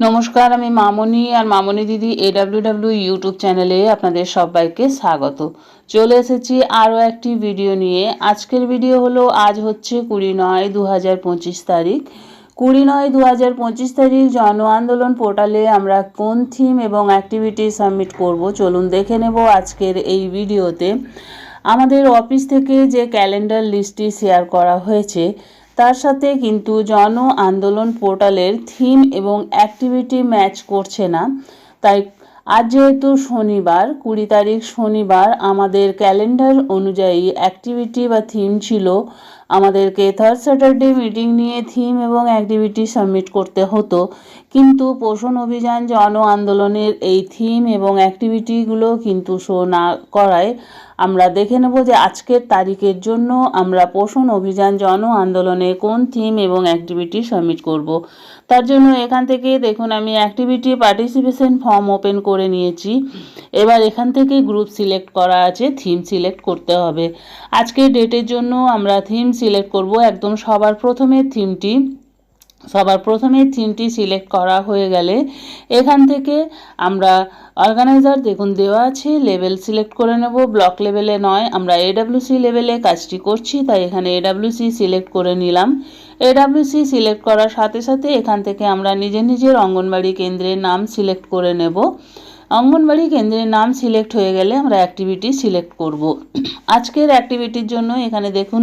নমস্কার, আমি মামনি আর মামনি দিদি এডাব্লিউ ডাব্লিউ ইউটিউব চ্যানেলে আপনাদের সবাইকে স্বাগত। চলে এসেছি আরও একটি ভিডিও নিয়ে। আজকের ভিডিও হলো, আজ হচ্ছে কুড়ি নয় দু তারিখ। কুড়ি নয় দু হাজার পঁচিশ তারিখ, জন আন্দোলন পোর্টালে আমরা কোন থিম এবং অ্যাক্টিভিটি সাবমিট করব, চলুন দেখে নেব আজকের এই ভিডিওতে। আমাদের অফিস থেকে যে ক্যালেন্ডার লিস্টটি শেয়ার করা হয়েছে তার সাথে কিন্তু জন আন্দোলন পোর্টালের থিম এবং অ্যাক্টিভিটি ম্যাচ করছে না। তাই আজ যেহেতু শনিবার, কুড়ি তারিখ শনিবার আমাদের ক্যালেন্ডার অনুযায়ী অ্যাক্টিভিটি বা থিম ছিল আমাদেরকে থার্ড স্যাটারডে মিটিং নিয়ে থিম এবং অ্যাক্টিভিটি সাবমিট করতে হতো। কিন্তু পোষণ অভিযান, জন আন্দোলনের এই থিম এবং অ্যাক্টিভিটিগুলো কিন্তু শো না করায়। আমরা দেখে নেব যে আজকের তারিখের জন্য আমরা পোষণ অভিযান, জন আন্দোলনে কোন থিম এবং অ্যাক্টিভিটি সাবমিট করব। তার জন্য এখান থেকে দেখুন, আমি অ্যাক্টিভিটি পার্টিসিপেশন ফর্ম ওপেন করে নিয়েছি। এবার এখান থেকে গ্রুপ সিলেক্ট করা আছে থিম সিলেক্ট করতে হবে। আজকের ডেটের জন্য আমরা থিম সিলেক্ট করব, একদম সবার প্রথমে থিমটি, সবার প্রথমে থিমটি সিলেক্ট করা হয়ে গেলে এখান থেকে আমরা অর্গানাইজার দেখুন দেওয়া আছে লেভেল সিলেক্ট করে নেব ব্লক লেভেলে নয়, আমরা এডাব্লিউসি লেভেলে কাজটি করছি, তাই এখানে এডাব্লিউসি সিলেক্ট করে নিলাম। এডাব্লিউসি সিলেক্ট করার সাথে সাথে এখান থেকে আমরা নিজের নিজের অঙ্গনবাড়ি কেন্দ্রের নাম সিলেক্ট করে নেব। অঙ্গনবাড়ি কেন্দ্রের নাম সিলেক্ট হয়ে গেলে আমরা অ্যাক্টিভিটি সিলেক্ট করব। আজকের অ্যাক্টিভিটির জন্য এখানে দেখুন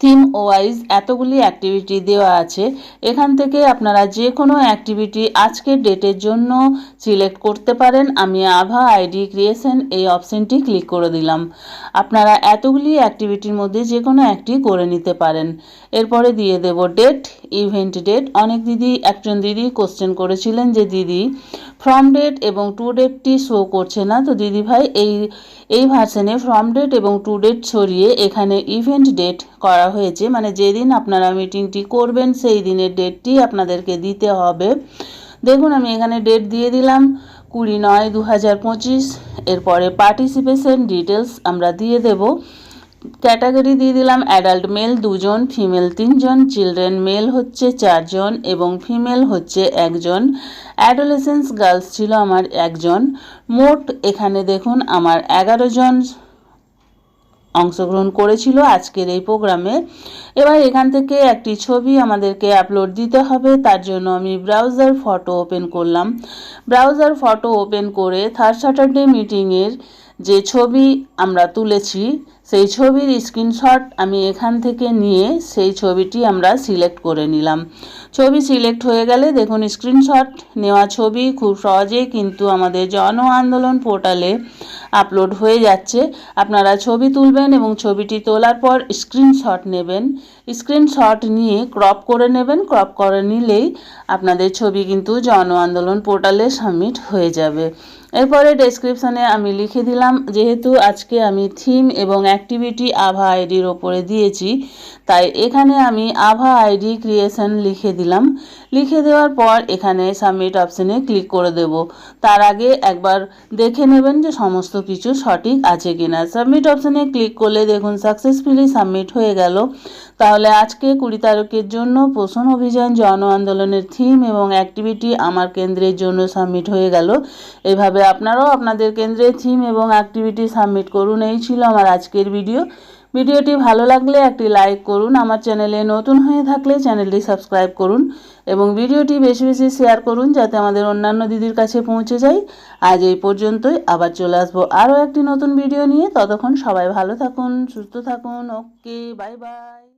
থিম ওয়াইজ এতগুলি অ্যাক্টিভিটি দেওয়া আছে। এখান থেকে আপনারা যে কোনো অ্যাক্টিভিটি আজকের ডেটের জন্য সিলেক্ট করতে পারেন। আমি আভা আইডি ক্রিয়েশন এই অপশানটি ক্লিক করে দিলাম। আপনারা এতগুলি অ্যাক্টিভিটির মধ্যে যে কোনো একটি করে নিতে পারেন। এরপরে দিয়ে দেব ডেট ইভেন্ট ডেট অনেক দিদি, একজন দিদি কোশ্চেন করেছিলেন যে, দিদি ফ্রম ডেট এবং টু ডেটটি শো করছে না। তো দিদি ভাই, এই এই ভার্সনে ফ্রম ডেট এবং টু ডেট ছড়িয়ে এখানে ইভেন্ট ডেট করা হয়েছে। মানে যেদিন আপনারা মিটিংটি করবেন, সেই দিনের ডেটটি আপনাদেরকে দিতে হবে। দেখুন, আমি এখানে ডেট দিয়ে দিলাম কুড়ি নয় দু হাজার পঁচিশ। এরপরে পার্টিসিপেশন ডিটেলস আমরা দিয়ে দেব। ক্যাটাগরি দিয়ে দিলাম অ্যাডাল্ট মেল দুজন ফিমেল তিনজন চিলড্রেন মেল হচ্ছে চারজন এবং ফিমেল হচ্ছে একজন। অ্যাডোলেসেন্স গার্লস ছিল আমার একজন। মোট এখানে দেখুন, আমার এগারো জন অংশগ্রহণ করেছিল আজকের এই প্রোগ্রামে। এবার এখান থেকে একটি ছবি আমাদেরকে আপলোড দিতে হবে, তার জন্য আমি ব্রাউজার ফটো ওপেন করলাম। ব্রাউজার ফটো ওপেন করে থার্ড স্যাটারডে মিটিংয়ের যে ছবি আমরা তুলেছি সেই ছবির স্ক্রিনশট আমি এখান থেকে নিয়ে সেই ছবিটি আমরা সিলেক্ট করে নিলাম। ছবি সিলেক্ট হয়ে গেলে দেখুন স্ক্রিনশট নেওয়া ছবি খুব সহজেই কিন্তু আমাদের জন আন্দোলন পোর্টালে আপলোড হয়ে যাচ্ছে। আপনারা ছবি তুলবেন এবং ছবিটি তোলার পর স্ক্রিনশট নেবেন। স্ক্রিনশট নিয়ে ক্রপ করে নেবেন। ক্রপ করে নিলেই আপনাদের ছবি কিন্তু জন আন্দোলন পোর্টালে সাবমিট হয়ে যাবে। এরপরে ডেসক্রিপশানে আমি লিখে দিলাম, যেহেতু আজকে আমি থিম এবং অ্যাক্টিভিটি আভা আইডির ওপরে দিয়েছি। তাই এখানে আমি আভা আইডি ক্রিয়েশন লিখে দিলাম। লিখে দেওয়ার পর এখানে সাবমিট অপশানে ক্লিক করে দেব। তার আগে একবার দেখে নেবেন যে সমস্ত কিছু সঠিক আছে কিনা। সাবমিট অপশানে ক্লিক করলে দেখুন সাকসেসফুলি সাবমিট হয়ে গেল। তাহলে আজকে কুড়ি তারিখের জন্য পোষণ অভিযান, জন আন্দোলনের থিম এবং অ্যাক্টিভিটি আমার কেন্দ্রের জন্য সাবমিট হয়ে গেল। এভাবে আপনারাও আপনাদের কেন্দ্রের থিম এবং অ্যাক্টিভিটি সাবমিট করুন। এই ছিল আমার আজকের ভিডিও। ভিডিওটি ভালো লাগলে একটি লাইক করুন, আমার চ্যানেলে নতুন হয়ে থাকলে চ্যানেলটি সাবস্ক্রাইব করুন এবং ভিডিওটি বেশি বেশি শেয়ার করুন যাতে আমাদের অন্যান্য দিদির কাছে পৌঁছে যায় আজ এই পর্যন্তই, আবার চলে আসব আরও একটি নতুন ভিডিও নিয়ে। ততক্ষণ সবাই ভালো থাকুন, সুস্থ থাকুন, ওকে, বাই বাই।